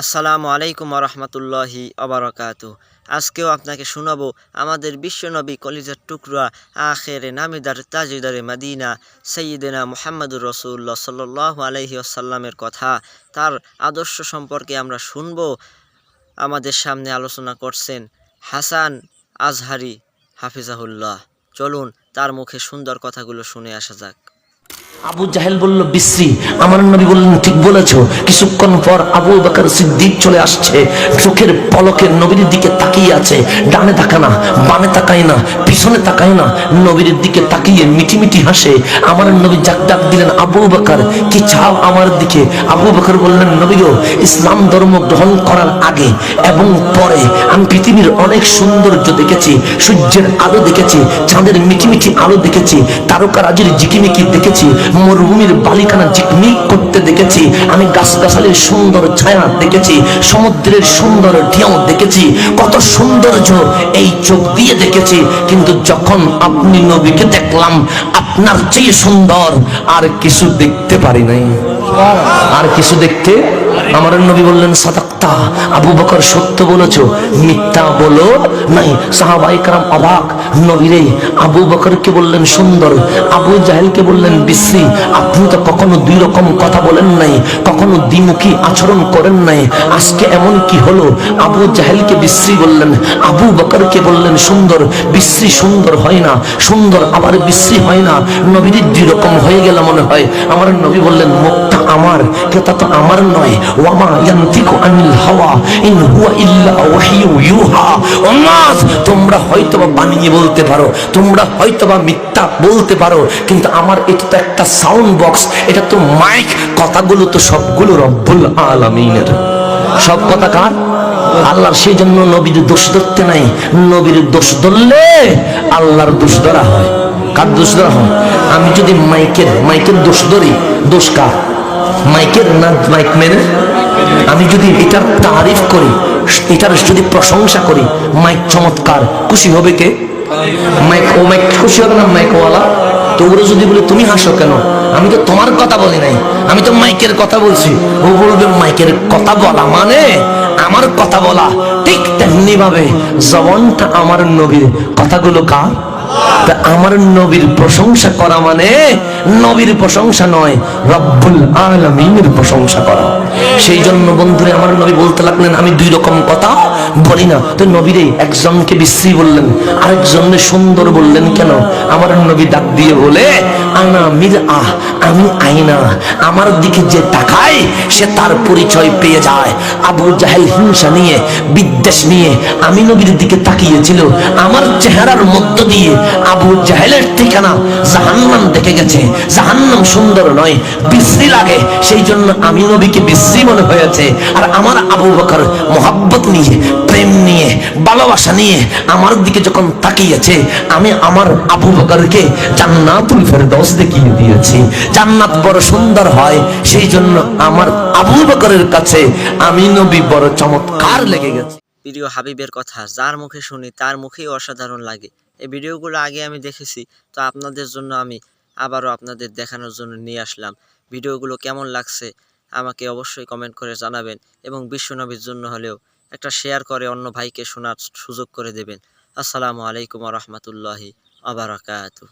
আসসালামু আলাইকুম রহমতুল্লাহি আবরকাত আজকেও আপনাকে শোনাবো আমাদের বিশ্বনবী কলিজার টুকরা আখেরে নামিদার তাজিদারে মাদিনা সৈয়দেনা মোহাম্মদুর রসুল্লাহ সাল্লাহ আলহি আসাল্লামের কথা। তার আদর্শ সম্পর্কে আমরা শুনব। আমাদের সামনে আলোচনা করছেন হাসান আজহারি হাফিজাহুল্লাহ। চলুন তার মুখে সুন্দর কথাগুলো শুনে আসা যাক। আবু জাহেল বলল, বিশ্রী, আমার নবী বললেন, ঠিক বলেছ। কিছুক্ষণ পর আবু বাকর সিদ্দিক চলে আসছে। চোখের পলকে নবীর দিকে তাকিয়ে আছে। ডানে তাকা না, বামে তাকায় না, পিছনে তাকায় না। নবীর দিকে তাকিয়ে মিটি মিটি হাসে। আমার নবী যাক ডাক দিলেন, আবু বাকর, কি চাও আমার দিকে? আবু বাকর বললেন নবী গো ইসলাম ধর্ম গ্রহণ করার আগে এবং পরে আমি পৃথিবীর অনেক সৌন্দর্য দেখেছি, সূর্যের আলো দেখেছি, চাঁদের মিটি মিটি আলো দেখেছি, তারকারাজির জিকিমিকি দেখেছি মরুভূমির বালিকানা ঝিকমিক করতে দেখেছি। আমি গাছগাছালির সুন্দর ছায়া দেখেছি, সমুদ্রের সুন্দর ঢেউ দেখেছি, কত সৌন্দর্য এই চোখ দিয়ে দেখেছি। কিন্তু যখন আপনি নবীকে দেখলাম, আপনার চেয়ে সুন্দর, আর কিছু দেখতে পারি নাই। আর কিছু দেখতে আমার নবী বললেন, সাদাক্তা, আবু বকর সত্য বলেছ, মিথ্যা বলো নাই। সাহাবাই কারাম অবাক নবীরে আবু বকরকে বললেন, সুন্দর। আবু জাহেলকে বললেন, বিশ্রী, আপনি তো কখনো দুই রকম কথা বলেন নাই, কখনো দ্বিমুখী আচরণ করেন নাই, আজকে এমন কি হলো? আবু জাহেলকে বিশ্রী বললেন, আবু বকরকে বললেন, সুন্দর, বিশ্রী সুন্দর হয় না, সুন্দর আবার বিশ্রী হয় না। নবীর দুই রকম হয়ে গেল মনে হয়। আমার নবী বললেন মুখটা আমার কথা তো আমার নয়। ওয়ামা ইয়ান্তিকু আনিল হাওয়া, ইন হুয়া ইল্লা ওয়াহিয়ু ইউহা। উম্মাত তোমরা হয়তোবা বানিয়ে বলতে পারো, তোমরা হয়তোবা মিথ্যা বলতে পারো, কিন্তু আমার এটা তো একটা সাউন্ড বক্স এটা তো মাইক কথাগুলো তো সবগুলো রব্বুল আলামিনের। সব কথা কার? আল্লাহর সেই জন্য নবীর দোষ ধরতে নাই। নবীর দোষ ধরলে আল্লাহর দোষ ধরা হয়। কার দোষ ধরা হয়? আমি যদি মাইকের মাইকের দোষ ধরি, দোষ কার? মাইকের না, মাইক মেরে? আমি যদি এটার তারিফ করি, এটার যদি প্রশংসা করি, মাইক চমৎকার। খুশি হবে কে? মাইক, ও মাইক খুশি হবে না মাইকওয়ালা? তো ওরা যদি বলে, তুমি হাসো কেন? আমি তো তোমার কথা বলি নাই। আমি তো মাইকের কথা বলছি। ও বলবে, মাইকের কথা বলা মানে আমার কথা বলা। ঠিক তেমনি ভাবে জবনটা আমার নবীর। কথাগুলো কার? তা আমার নবীর প্রশংসা করা মানে নবীর প্রশংসা নয়, রব্বুল আলমিনের প্রশংসা করা। সেই জন্য বন্ধুরে, আমার নবী বলতে লাগলেন, আমি দুই রকম কথা বলি না। তো নবীরে একজনকে বিশ্রী বললেন, আরেকজনকে সুন্দর বললেন, কেন? আমার নবী ডাক দিয়ে বলে, আনা মির আহ আমি আইনা। আমার দিকে যে তাকায়, সে তার পরিচয় পেয়ে যায়। আবু জাহেল হিংসা নিয়ে, বিদ্বেষ নিয়ে আমি নবীর দিকে তাকিয়েছিল। আমার চেহারার মধ্য দিয়ে আবু জাহেলের ঠিকানা জাহান্নাম দেখে গেছে। জাহান্নাম সুন্দর নয়, বিশ্রী লাগে। সেই জন্য আমি নবীকে বিশ্রী মনে হয়েছে। আর আমার আবু বকর মোহাব্বত নিয়ে নিয়ে ভালোবাসা নিয়ে আমার দিকে যখন তাকিয়েছে, আমি আমার আবু বকরকে জান্নাতুল ফেরদৌস দেখিয়ে দিয়েছি। জান্নাত বড় সুন্দর হয়, সেই জন্য আমার আবু বকরের কাছে আমি নবী বড় চমৎকার লেগে গেছে। প্রিয় হাবিবের কথা, যার মুখে শুনি, তার মুখেই অসাধারণ লাগে। এই ভিডিওগুলো আগে আমি দেখেছি, তো আপনাদের জন্য আমি আবারও আপনাদের দেখানোর জন্য নিয়ে আসলাম। ভিডিওগুলো কেমন লাগছে, আমাকে অবশ্যই কমেন্ট করে জানাবেন এবং বিশ্বনবীর জন্য হলেও একটা শেয়ার করে অন্য ভাইকে শোনার সুযোগ করে দেবেন। আসসালামু আলাইকুম রহমতুল্লাহি আবারাকাতু